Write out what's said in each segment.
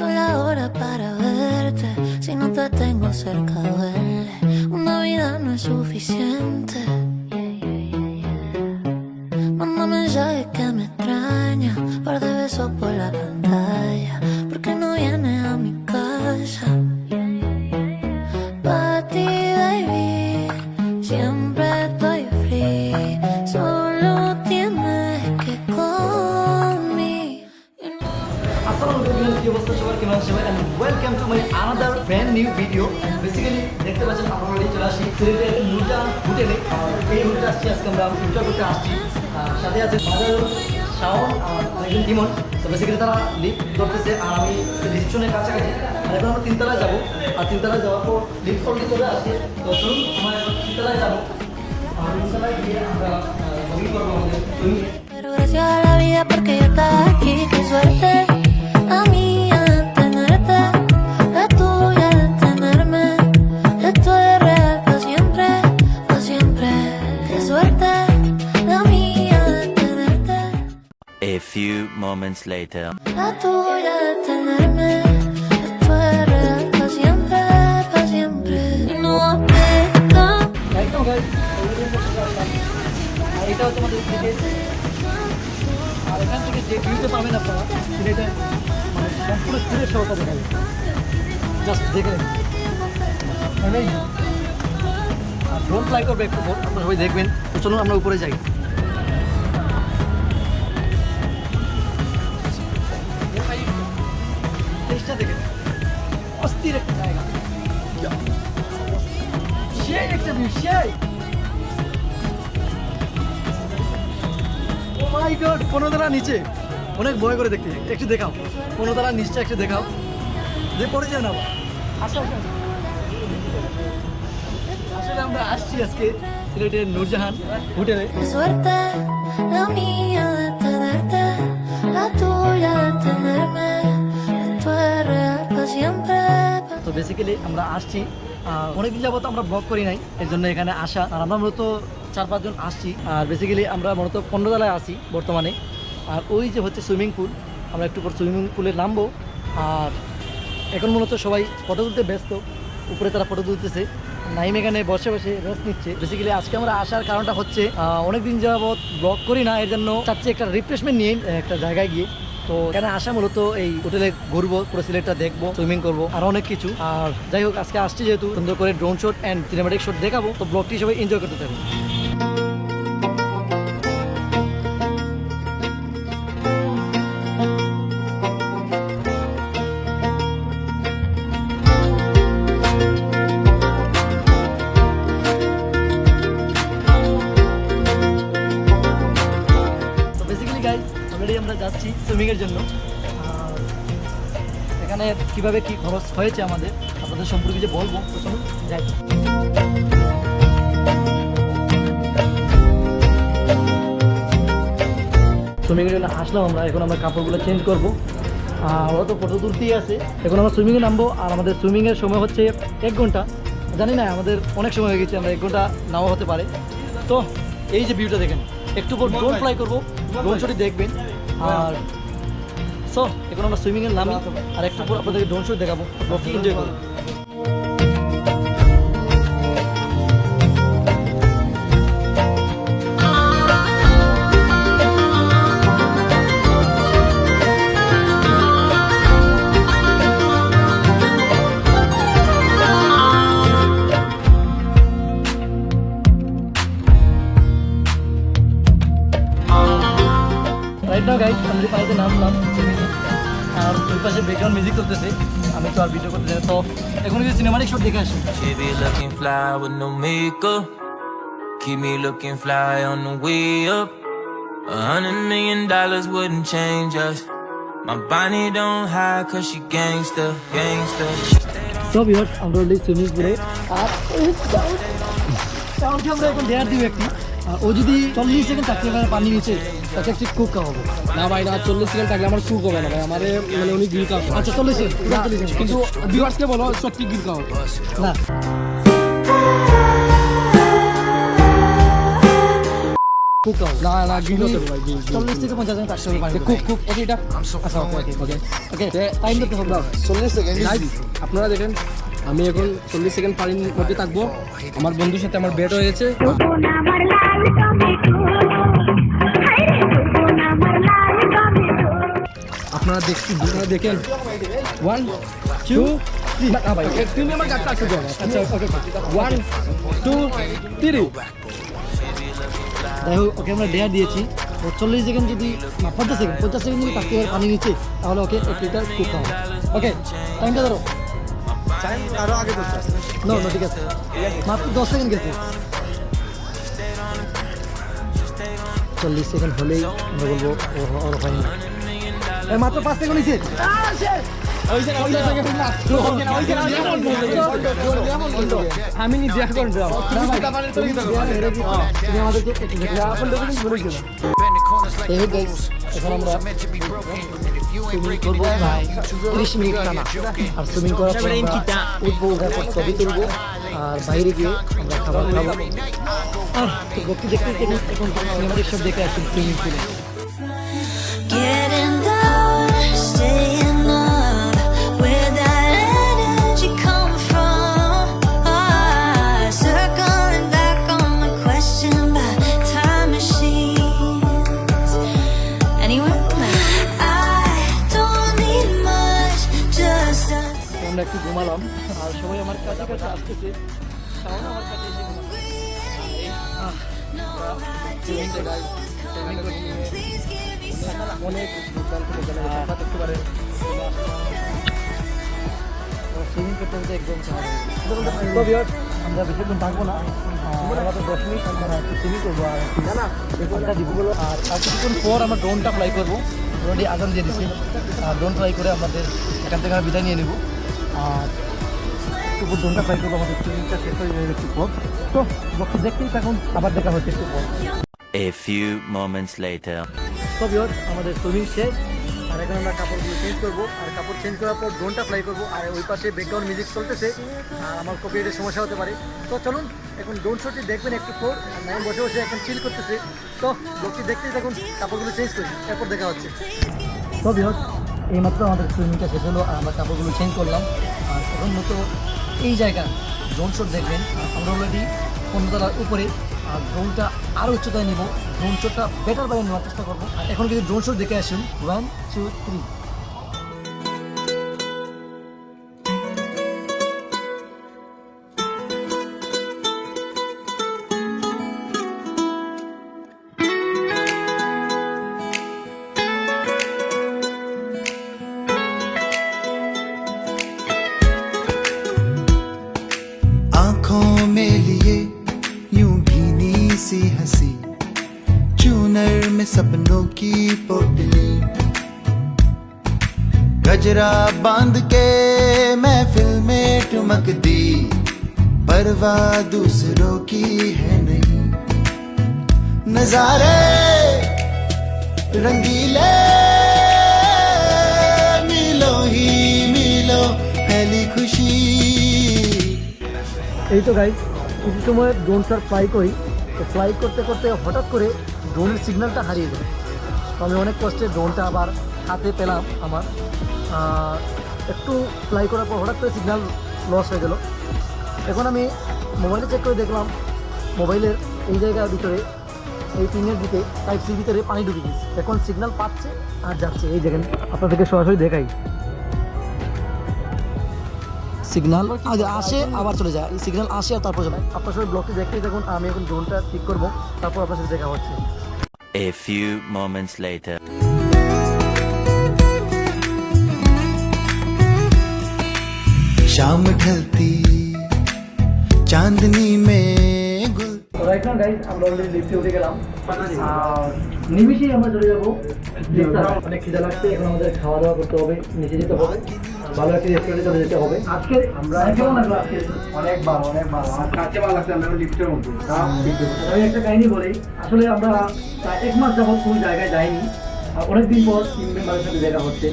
la hora para verte, si no te tengo cerca duele. Una vida no es suficiente. New video basically দেখতে পাচ্ছেন আমরা already চলে আসি সিলেটের নুরজাহান হোটেলে আর এই হোটেলে আসছি আজকে আমরা এনজয় করতে আসছি। সাথে আছে বাজারুল শাওন আর একজন ইমন তো বেসিক্যালি তারা লিফট ধরতেছে আর আমি রিসেপশনের কাছাকাছি। আর এখন আমরা তিনতলায় যাব। আর তিনতলায় যাওয়ার পর লিফট অলরেডি চলে আসছে। তো চলুন আমরা তিনতলায় যাব। আর তিনতলায় গিয়ে আমরা বুকিং করব আমাদের swimming gracias a la vida porque ya estás aquí, qué suerte. La mía guys already আমরা চলে আসলাম আর এখান থেকে যে ভিউতে পাবেন আপনারা সিলেটের মানে সম্পূর্ণ সিলেট শহরটা দেখা যাবে জাস্ট দেখে নেবেন আর ড্রোন ফ্লাই করবে একটু আপনারা সবাই দেখবেন। তো চলুন আমরা উপরে যাই। মাই গড পনেরো তলা নিচে। অনেক ভয় করে দেখতে। একটু দেখাও। পনেরো তলা নিচটা একটু দেখাও। যে পড়ে যায় না আবার আসো আসো। আসলে আমরা আসছি আজকে সিলেটের নূরজাহান হোটেলে। তো বেসিক্যালি আমরা আসছি অনেকদিন যাবত আমরা ব্লগ করি নাই এর জন্য এখানে আসা। আর আমরা মূলত চার পাঁচজন আসছি। আর বেসিক্যালি আমরা মূলত পনেরো তলায় আসি বর্তমানে। আর ওই যে হচ্ছে সুইমিং পুল আমরা একটু পর সুইমিং পুলে নামবো। আর এখন মূলত সবাই ফটো তুলতে ব্যস্ত, উপরে তারা ফটো তুলতেছে। নাইম এখানে বসে বসে রেস্ট নিচ্ছে। বেসিক্যালি আজকে আমরা আসার কারণটা হচ্ছে অনেকদিন যাবত ব্লগ করি না, এর জন্য চাচ্ছি একটা রিফ্রেশমেন্ট নিয়ে, একটা জায়গায় গিয়ে। তো এখানে আসা মূলত এই হোটেলে ঘুরবো, পুরো সিলেটটা দেখব সুইমিং করব, আর অনেক কিছু। আর যাই হোক, আজকে আসছি যেহেতু সুন্দর করে drone shot and cinematic shot দেখাবো, তো ব্লগটি সবাই এনজয় করতে থাকব সুইমিংয়ের জন্য। এখানে কীভাবে কি খরচ হয়েছে আমাদের, আপনাদের সম্পর্কে যে বলব, তো যাই। সুইমিংয়ের জন্য আসলাম আমরা, এখন আমরা কাপড়গুলো চেঞ্জ করব। আর ওরা তো ফটো তুলতেই আছে। এখন আমরা সুইমিংয়ে নামবো, আর আমাদের সুইমিংয়ের সময় হচ্ছে এক ঘণ্টা। জানি না, আমাদের অনেক সময় হয়ে গেছে, আমরা এক ঘণ্টা নাও হতে পারে। তো, এই যে ভিউটা দেখেন, একটু পর ড্রোন ফ্লাই করব ড্রোন শটই দেখবেন। আর সো এখন আমরা সুইমিংয়ে নামি আর একটা পুরো আপনাদেরকে ড্রোন শো দেখাবো। লোকে এনজয় করব আর ভিডিও করতে জানি তো এখন কিছু সিনেমাটিক শট দেখে আসি She be looking fly with no makeup. Keep me looking fly on the way up. A hundred million dollars wouldn't change us. My Bonnie don't hide cause she gangster, gangster. তো viewers আমরা swimming পুলে আর আমরা এখন দেয়ার দিব একটি আর ও যদি চল্লিশ সেকেন্ড থাকতে পারে পানি নিচে তাকে একটি কুক খাওয়াবো না ভাই না চল্লিশ সেকেন্ড থাকলে আমার কুক হবে না ভাই আমার মানে উনি গিল খাওয়া আচ্ছা চল্লিশ সেকেন্ড কিন্তু ভিউয়ার্সকে বলো সত্যি গিল খাওয়া না। না না গিল তো ভাই চল্লিশ থেকে পঞ্চাশ জন কাটতে হবে পানি খুব খুব ওকে এটা আচ্ছা ওকে ওকে ওকে ওকে টাইম হবে চল্লিশ সেকেন্ড আপনারা দেখেন আমি এখন চল্লিশ সেকেন্ড পানির মধ্যে থাকব। আমার বন্ধুর সাথে আমার বেট হয়ে গেছে। আপনারা দেখছি আপনারা দেখেন। ওয়ান টু তুমি আমার আচ্ছা ওয়ান টু থ্রি যাই হোক ওকে আমরা ডেয়ার দিয়েছি। চল্লিশ সেকেন্ড যদি পঞ্চাশ সেকেন্ড পঞ্চাশ সেকেন্ড যদি কাটতে পারে পানি নিচে তাহলে ওকে এক লিটার কুক খাওয়া ওকে টাইমটা ধরো। আরও আগে নো নো ঠিক আছে। মাত্র দশ সেকেন্ড গেছে। চল্লিশ সেকেন্ড হলেই আমরা বলব ওর এই মাত্র পাঁচ সেকেন্ড হয়েছে আমি নিজে এখন তিরিশ মিনিট টানা আর সুইমিং করার পর উঠবো উঠার পর ছবি তুলবো আর বাইরে গিয়ে আমরা খাবার খাব আর ভক্তি দেখতে এখন সব দেখে আসুন সুইমিং পুলে আমরা একটু ঘুমালাম। আর সবাই আমার কাছে কাছে আসতেছে। সুইমিং করতে একদম আমরা বেশিক্ষণ থাকব না। তো দশ মিনিট আমরা সুইমিং করব আর ঘণ্টা দিব। বলো আর আর কিছুক্ষণ পর আমরা ড্রোনটা ফ্লাই করব। ড্রোনটি আজান দিয়ে দিচ্ছি আর ড্রোন ফ্লাই করে আমাদের এখান থেকে বিদায় নিয়ে নেব। আর একটু ড্রোনটা ফ্লাই করব আমাদের সুইমিংটা শেষ হয়ে যাবে একটু পর তো বক্তব্য দেখতেই থাকুন আবার দেখা হচ্ছে একটু পর। A few moments later. তো আমাদের সুইমিং শেষ আর এখন আমরা কাপড়গুলো চেঞ্জ করব। আর কাপড় চেঞ্জ করার পর ড্রোনটা ফ্লাই করব আর ওই পাশে ব্যাকগ্রাউন্ড মিউজিক চলতেছে আর আমার কপিরাইটের সমস্যা হতে পারে। তো চলুন এখন ড্রোন শটটি দেখবেন একটু পর নাইম বসে বসে এখন চিল করতেছে। তো লোকটি দেখতেই দেখুন কাপড়গুলো চেঞ্জ করি এরপর দেখা হচ্ছে। তো ভিউয়ার্স এইমাত্র আমাদের সুইমিংটা শেষ হলো আর আমরা কাপড়গুলো চেঞ্জ করলাম। আর এখন মতো এই জায়গা ড্রোন শট দেখবেন। আমরা অলরেডি পনেরোতলার উপরে, আর ড্রোনটা আরও উচ্চতায় নেব। ড্রোন বেটার বাইরে নেওয়ার চেষ্টা করব। আর এখন কিন্তু ড্রোন দেখে আসুন। ওয়ান টু থ্রি में लिए यूँ भीनी सी हँसी। चूनर में सपनों की पोटली। गजरा बाँध के महफिल में ठुमक दी परवाह दूसरों की है नहीं। नजारे रंगीले এই তো গাইজ কিছু সময় ড্রোনটা ফ্লাই করি। তো ফ্লাই করতে করতে হঠাৎ করে ড্রোনের সিগন্যালটা হারিয়ে যায় তো আমি অনেক কষ্টে ড্রোনটা আবার হাতে পেলাম আমার। একটু ফ্লাই করার পর হঠাৎ করে সিগন্যাল লস হয়ে গেল। এখন আমি মোবাইলে চেক করে দেখলাম মোবাইলের এই জায়গার ভিতরে, এই পিনের দিকে টাইপ সির ভিতরে পানি ঢুকে গেছে। এখন সিগন্যাল পাচ্ছে আর যাচ্ছে। এই দেখেন, আপনাদেরকে সরাসরি দেখাই। সিগন্যাল আগে আসে আবার চলে যায় এই সিগন্যাল আসে আর তারপর চলে যায়। আপনার সাথে ব্লকটি দেখতেই দেখুন আমি এখন ড্রোনটা ঠিক করবো তারপর আপনার সাথে দেখা হচ্ছে A few moments later. शाम ढलती चांदनी में गुल রাইট নাও গাইস আমরা অলরেডি লিফটে উঠে গেলাম। আর নিমিশেই আমরা চলে যাব। অনেক খিদা লাগছে এখন আমাদের খাওয়া দাওয়া করতে হবে নিচে যেতে হবে। ভালো একটা রেস্টুরেন্টে চলে যেতে হবে। আজকে আমরা কেমন লাগল আজকে? অনেক ভালো অনেক ভালো। আর কাছে ভালো লাগছে? আমরা লিফটের মধ্যে। আমি একটা কাহিনী বলি। আসলে আমরা এক মাস যাবত কোন জায়গায় যাইনি। আর অনেকদিন পর টিম মেম্বারের সাথে দেখা হচ্ছে।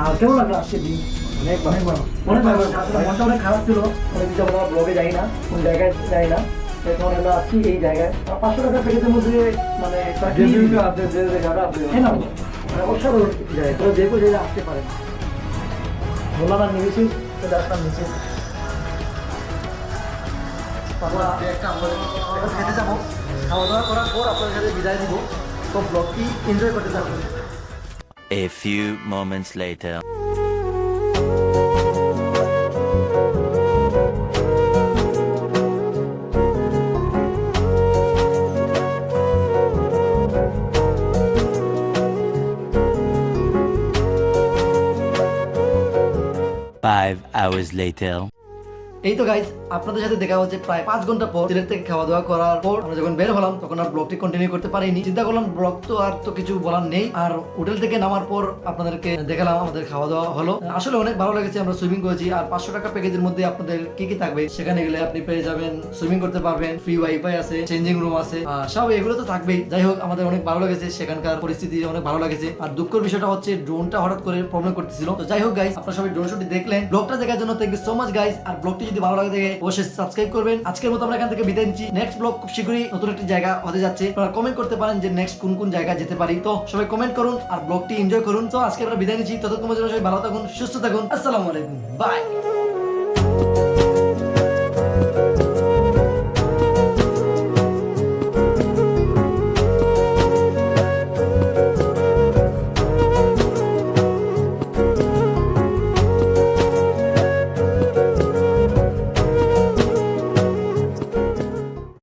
আর কেমন লাগল আজকে দিন? অনেক ভালো। অনেক ভালো। অনেক মনটা অনেক খারাপ ছিল। অনেক কিছু আমরা ব্লগে যাই না কোন জায়গায় যাই না। এখন আমরা আছি এই জায়গায়? পাঁচশো টাকা প্যাকেজের মধ্যে মানে চাকরি- হ্যাঁ মানে অসাধারণ জায়গা। যে কোনো জায়গায় আসতে পারেন। বললাম আর নিমেছি চলে আসলাম নিচে। আমরা খেতে যাব। খাওয়া দাওয়া করার পর আপনাদের সাথে বিদায় দিব তো ব্লগটি এনজয় করতে থাকুন। A few moments later. Five hours later. এই তো গাইজ আপনাদের সাথে দেখা হচ্ছে প্রায় পাঁচ ঘণ্টা পর সিলেট থেকে খাওয়া দাওয়া করার পর আমরা যখন বের হলাম, তখন আর ব্লগটি কন্টিনিউ করতে পারিনি। চিন্তা করলাম ব্লগ তো আর তো কিছু বলার নেই। আর হোটেল থেকে নামার পর আপনাদেরকে দেখালাম, আমাদের খাওয়া দাওয়া হলো। আসলে অনেক ভালো লেগেছে, আমরা সুইমিং করেছি। আর পাঁচশো টাকা প্যাকেজের মধ্যে আপনাদের কি কি থাকবে, সেখানে গেলে আপনি পেয়ে যাবেন সুইমিং করতে পারবেন ফ্রি ওয়াইফাই আছে চেঞ্জিং রুম আছে। সব এগুলো তো থাকবেই। যাই হোক, আমাদের অনেক ভালো লেগেছে, সেখানকার পরিস্থিতি অনেক ভালো লেগেছে। আর দুঃখের বিষয়টা হচ্ছে ড্রোনটা হঠাৎ করে প্রবলেম করতেছিল। তো যাই হোক গাইস আপনারা সবাই ড্রোন শুটটি দেখলেন। ব্লগটা দেখার জন্য thank you so much guys আর ব্লগটি যদি ভালো লাগে থাকে, অবশ্যই সাবস্ক্রাইব করবেন। আজকের মতো আমরা এখান থেকে বিদায় নিচ্ছি। নেক্সট ব্লগ খুব শীঘ্রই নতুন একটি জায়গা হতে যাচ্ছে। আপনারা কমেন্ট করতে পারেন যে নেক্সট কোন কোন জায়গা যেতে পারি। তো সবাই কমেন্ট করুন আর ব্লগটি এনজয় করুন। তো আজকে আমরা বিদায় নিচ্ছি। ততক্ষণ পর্যন্ত সবাই ভালো থাকুন, সুস্থ থাকুন। আসসালামু আলাইকুম। বাই